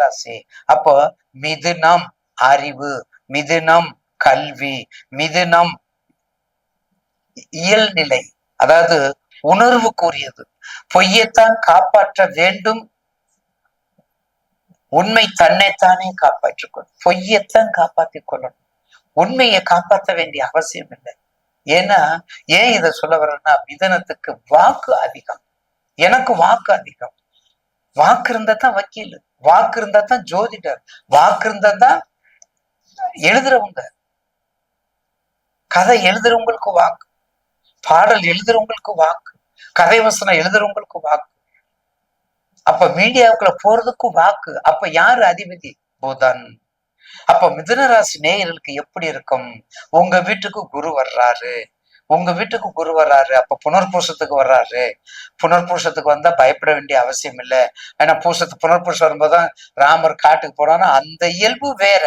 மிதனராசி அப்போ மிதுனம் அறிவு மிதுனம் கல்வி மிதுனம் இயல்நிலை அதாவது உணர்வுக்குரியது பொய்யைத்தான் காப்பாற்ற வேண்டும். உண்மை தன்னைத்தானே காப்பாற்றிக் கொள்ளும் பொய்யைத்தான் காப்பாற்றிக் கொள்ளணும். உண்மையை காப்பாற்ற வேண்டிய அவசியம் இல்லை. ஏன்னா ஏன் இதை சொல்ல வரேன்னா மிதனத்துக்கு வாக்கு அதிகம். எனக்கு வாக்கு அதிகம். வாக்கு இருந்தா தான் வக்கீல் வாக்கு இருந்தா தான் ஜோதிடர் வாக்கு இருந்தா தான் எழுதுறவங்க. கதை எழுதுறவங்களுக்கு வாக்கு பாடல் எழுதுறவங்களுக்கு வாக்கு கதை வசனம் எழுதுறவங்களுக்கு வாக்கு. அப்ப மீடியாவுக்குள்ள போறதுக்கும் வாக்கு. அப்ப யாரு அதிபதி? புதன். அப்ப மிதுனராசி நேயர்களுக்கு எப்படி இருக்கும்? உங்க வீட்டுக்கு குரு வர்றாரு. உங்க வீட்டுக்கு குரு வர்றாரு அப்ப புனர்பூசத்துக்கு வர்றாரு. புனர்பூசத்துக்கு வந்தா பயப்பட வேண்டிய அவசியம் இல்லை. ஏன்னா பூசத்து புனர்பூசம் வரும்போதுதான் ராமர் காட்டுக்கு போனான்னா அந்த இயல்பு வேற.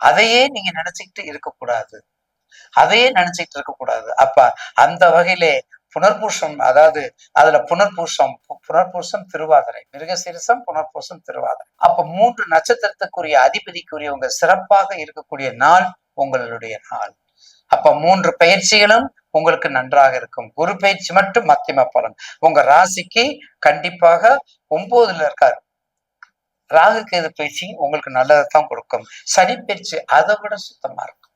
அதையே நீங்க நினைச்சுக்கிட்டு இருக்கக்கூடாது. அதையே நினைச்சிட்டு இருக்கக்கூடாது. அப்ப அந்த வகையிலே புனர்பூசம் அதாவது அதுல புனர்பூசம் புனர்பூசம் திருவாதிரை மிருகசீரசம் புனர்பூசம் திருவாதிரை. அப்ப மூன்று நட்சத்திரத்துக்குரிய அதிபதிக்குரியவங்க சிறப்பாக இருக்கக்கூடிய நாள் உங்களுடைய நாள். அப்ப மூன்று பயிற்சிகளும் உங்களுக்கு நன்றாக இருக்கும். குரு பயிற்சி மட்டும் மத்தியம பலன் உங்க ராசிக்கு கண்டிப்பாக ஒன்பதுல இருக்காரு. ராகு கேது பயிற்சி உங்களுக்கு நல்லதை தான் கொடுக்கும். சனி பயிற்சி அதை விட சுத்தமா இருக்கும்.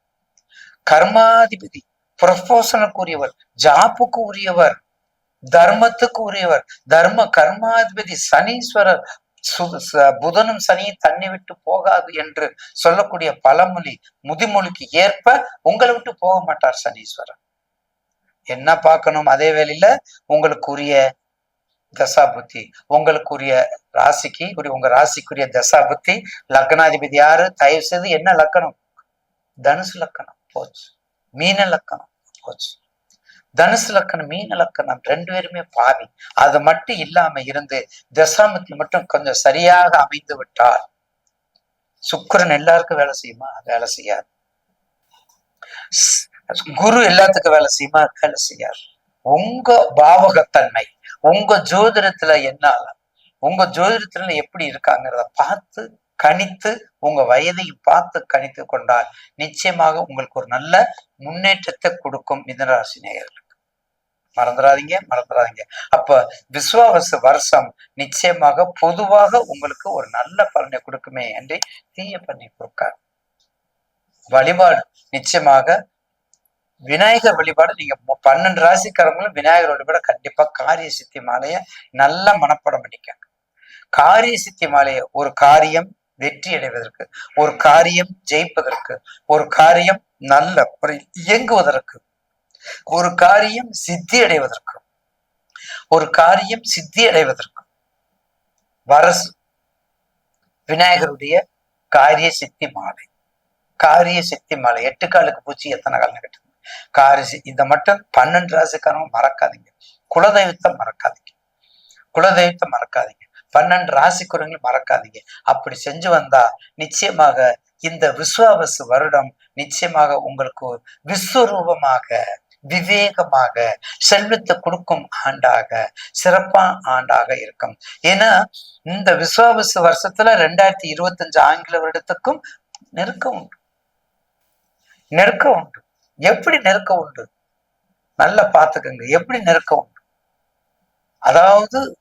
கர்மாதிபதி ப்ரொபோசனுக்கு உரியவர் ஜாப்புக்கு உரியவர் தர்மத்துக்கு உரியவர் தர்ம கர்மாதிபதி சனீஸ்வரர் புதனும் சனியும் தண்ணி விட்டு போகாது என்று சொல்லக்கூடிய பழமொழி முதிமொழிக்கு ஏற்ப உங்களை விட்டு போக மாட்டார் சனீஸ்வரன் என்ன பார்க்கணும் அதே வேளையில உங்களுக்குரிய தசாபுத்தி உங்களுக்குரிய ராசிக்கு உங்க ராசிக்குரிய தசாபுத்தி லக்னாதிபதி யாரு? தயவு செய்து என்ன லக்கணம்? தனுசு லக்கணம் போச்சு. மீன லக்கணம் போச்சு. தனுசு லக்கணம் மீன லக்கணம் ரெண்டு பேருமே பாவி. அது மட்டும் இல்லாம இருந்து தசாமத்தில் மட்டும் கொஞ்சம் சரியாக அமைந்து விட்டால் சுக்கரன் எல்லாருக்கும் வேலை செய்யுமா? வேலை செய்யாது. குரு எல்லாத்துக்கும் வேலை செய்யுமா? வேலை செய்யாது. உங்க பாவகத்தன்மை உங்க ஜோதிடத்துல என்ன உங்க ஜோதிடத்துல எப்படி இருக்காங்கிறத பார்த்து கணித்து உங்க வயதையும் பார்த்து கணித்து கொண்டால் நிச்சயமாக உங்களுக்கு ஒரு நல்ல முன்னேற்றத்தை கொடுக்கும் மிதனராசி நேயர்கள் மறந்துடாதீங்க மறந்துடாதீங்க அப்ப விஸ்வாவச வருஷம் நிச்சயமாக பொதுவாக உங்களுக்கு ஒரு நல்ல பலனை கொடுக்குமே என்று தீய பண்ணி கொடுக்கார் வழிபாடு நிச்சயமாக விநாயகர் வழிபாடு நீங்க பன்னெண்டு ராசிக்காரங்களும் விநாயகர் வழிபாடு கண்டிப்பா காரிய சித்தி மாலைய நல்ல மனப்படம் பண்ணிக்காங்க. காரிய சித்தி மாலைய ஒரு காரியம் வெற்றி அடைவதற்கு ஒரு காரியம் ஜெயிப்பதற்கு ஒரு காரியம் நல்ல ஒரு இயங்குவதற்கு ஒரு காரியம் சித்தி அடைவதற்கும் ஒரு காரியம் சித்தி அடைவதற்கும் வரசு விநாயகருடைய காரிய சித்தி மாலை. காரிய சித்தி மாலை எட்டு காலுக்கு பூச்சி எத்தனை காலம் கட்டுது காரிய இந்த மட்டும் பன்னெண்டு ராசிக்காரங்க மறக்காதீங்க. குலதெய்வத்தை மறக்காதீங்க. குலதெய்வத்தை மறக்காதீங்க. பன்னெண்டு ராசிக்குறவங்களும் மறக்காதீங்க. அப்படி செஞ்சு வந்தா நிச்சயமாக இந்த விஸ்வாவசு வருடம் நிச்சயமாக உங்களுக்கு விஸ்வரூபமாக விவேகமாக செல்வத்தை கொடுக்கும் ஆண்டாக சிறப்பா ஆண்டாக இருக்கும். ஏன்னா இந்த விஸ்வாவசு வருஷத்துல ரெண்டாயிரத்தி இருபத்தி அஞ்சு ஆங்கில வருடத்துக்கும் நெருக்கம் உண்டு. நெருக்கம் உண்டு. எப்படி நெருக்கம் உண்டு? நல்லா பார்த்துக்கங்க. எப்படி நெருக்கம் உண்டு? அதாவது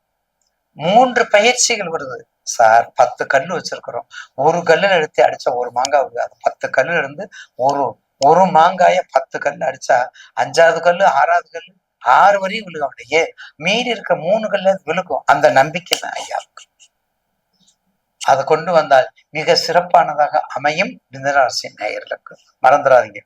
மூன்று பயிற்சிகள் வருது. சார் பத்து கல் வச்சிருக்கிறோம். ஒரு கல்லு எடுத்து அடிச்சா ஒரு மாங்காய் அது பத்து கல்லுல இருந்து ஒரு ஒரு மாங்காய பத்து கல் அடிச்சா அஞ்சாவது கல்லு ஆறாவது கல்லு ஆறு வரையும் விழுகும் அப்படியே. மீறி இருக்க மூணு கல்லு விழுக்கும் அந்த நம்பிக்கை தான் ஐயா அதை கொண்டு வந்தால் மிக சிறப்பானதாக அமையும். மிதராசி நேயர்களுக்கு மறந்துடாதீங்க.